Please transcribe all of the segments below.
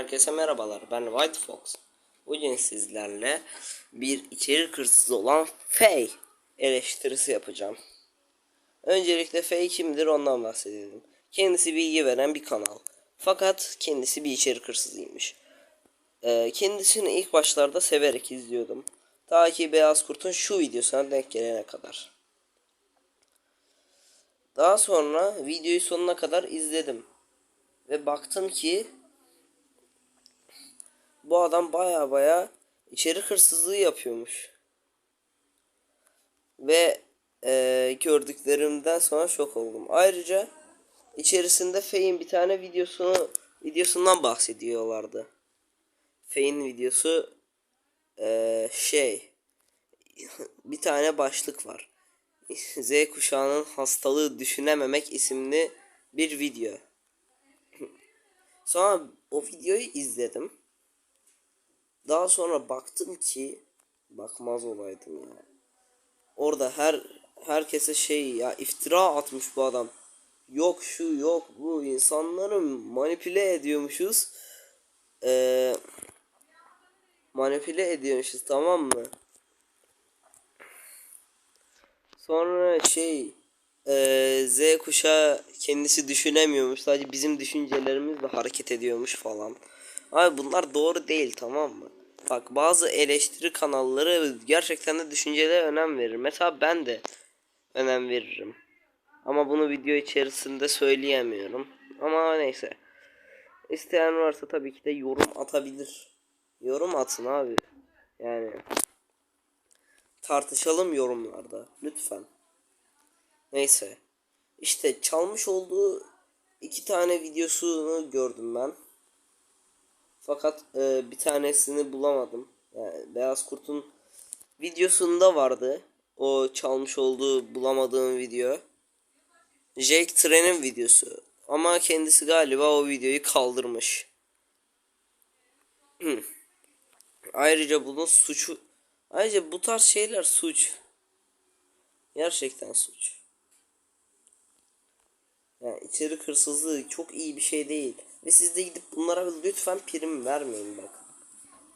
Herkese merhabalar. Ben White Fox. Bugün sizlerle bir içerik hırsızı olan Faye eleştirisi yapacağım. Öncelikle Faye kimdir ondan bahsedelim. Kendisi bilgi veren bir kanal. Fakat kendisi bir içerik hırsızıymış. Ee, kendisini ilk başlarda severek izliyordum. Ta ki Beyaz Kurt'un şu videosuna denk gelene kadar. Daha sonra videoyu sonuna kadar izledim. Ve baktım ki bu adam baya baya içerik hırsızlığı yapıyormuş. Ve eee, gördüklerimden sonra şok oldum. Ayrıca içerisinde Faye'in bir tane videosunu videosundan bahsediyorlardı. Faye'in videosu eee, şey bir tane başlık var. Z kuşağının hastalığı düşünememek isimli bir video. Sonra o videoyu izledim. Daha sonra baktım ki bakmaz olaydım ya. Orada her herkese şey ya iftira atmış bu adam. Yok şu yok bu insanları manipüle ediyormuşuz. Ee, manipüle ediyormuşuz tamam mı? Sonra şey eee, Z kuşağı kendisi düşünemiyormuş. Sadece bizim düşüncelerimizle hareket ediyormuş falan. Abi bunlar doğru değil tamam mı? Bak bazı eleştiri kanalları gerçekten de düşüncelere önem verir. Mesela ben de önem veririm. Ama bunu video içerisinde söyleyemiyorum. Ama neyse. İsteyen varsa tabii ki de yorum atabilir. Yorum atın abi. Yani tartışalım yorumlarda lütfen. Neyse. İşte çalmış olduğu iki tane videosunu gördüm ben. Fakat e, bir tanesini bulamadım. Yani Beyaz Kurt'un videosunda vardı. O çalmış olduğu bulamadığım video. Jake Tren'in videosu. Ama kendisi galiba o videoyu kaldırmış. Ayrıca bunun suçu Ayrıca bu tarz şeyler suç. Gerçekten suç. Yani içerik hırsızlığı çok iyi bir şey değil. Ve siz de gidip bunlara lütfen prim vermeyin bak.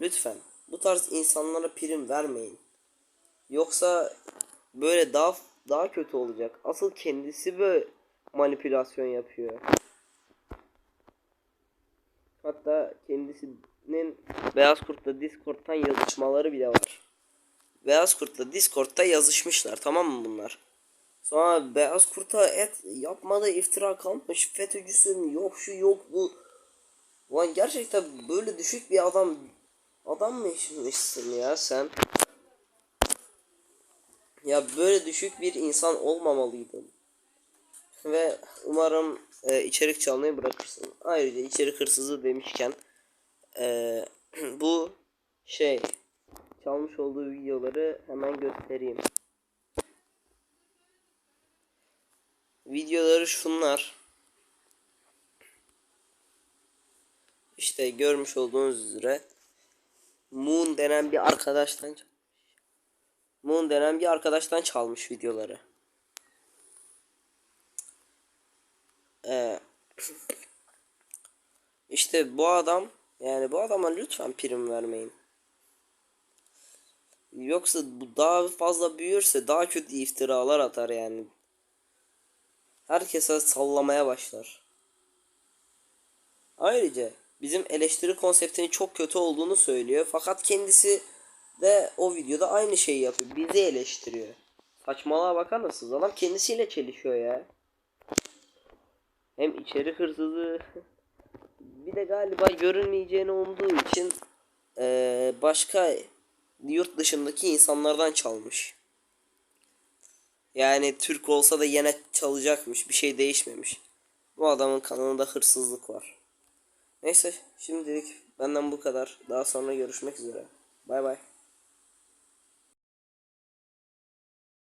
Lütfen. Bu tarz insanlara prim vermeyin. Yoksa böyle daha daha kötü olacak. Asıl kendisi böyle manipülasyon yapıyor. Hatta kendisinin Beyaz Kurt'la Discord'tan yazışmaları bile var. Beyaz Kurt'la Discord'da yazışmışlar tamam mı bunlar? Sonra Beyaz Kurt'a et yapmadı iftira kalmış FETÖ'cüsün yok şu yok bu. Ulan gerçekten böyle düşük bir adam adam mıymışsın ya sen? Ya böyle düşük bir insan olmamalıydın. Ve umarım e, içerik çalmayı bırakırsın. Ayrıca içerik hırsızı demişken e, bu şey çalmış olduğu videoları hemen göstereyim. Videoları şunlar. İşte görmüş olduğunuz üzere Moon denen bir arkadaştan Moon denen bir arkadaştan çalmış videoları. Ee, işte bu adam yani bu adama lütfen prim vermeyin. Yoksa bu daha fazla büyürse daha kötü iftiralar atar yani. Herkese sallamaya başlar. Ayrıca bizim eleştiri konseptinin çok kötü olduğunu söylüyor. Fakat kendisi de o videoda aynı şeyi yapıyor. Bizi eleştiriyor. Saçmalığa bakar mısınız? Adam kendisiyle çelişiyor ya. Hem içeri hırsızı bir de galiba görünmeyeceğini umduğu için ee, başka yurt dışındaki insanlardan çalmış. Yani Türk olsa da yine çalacakmış. Bir şey değişmemiş. Bu adamın kanalında hırsızlık var. Neyse şimdilik benden bu kadar. Daha sonra görüşmek üzere. Bay bay.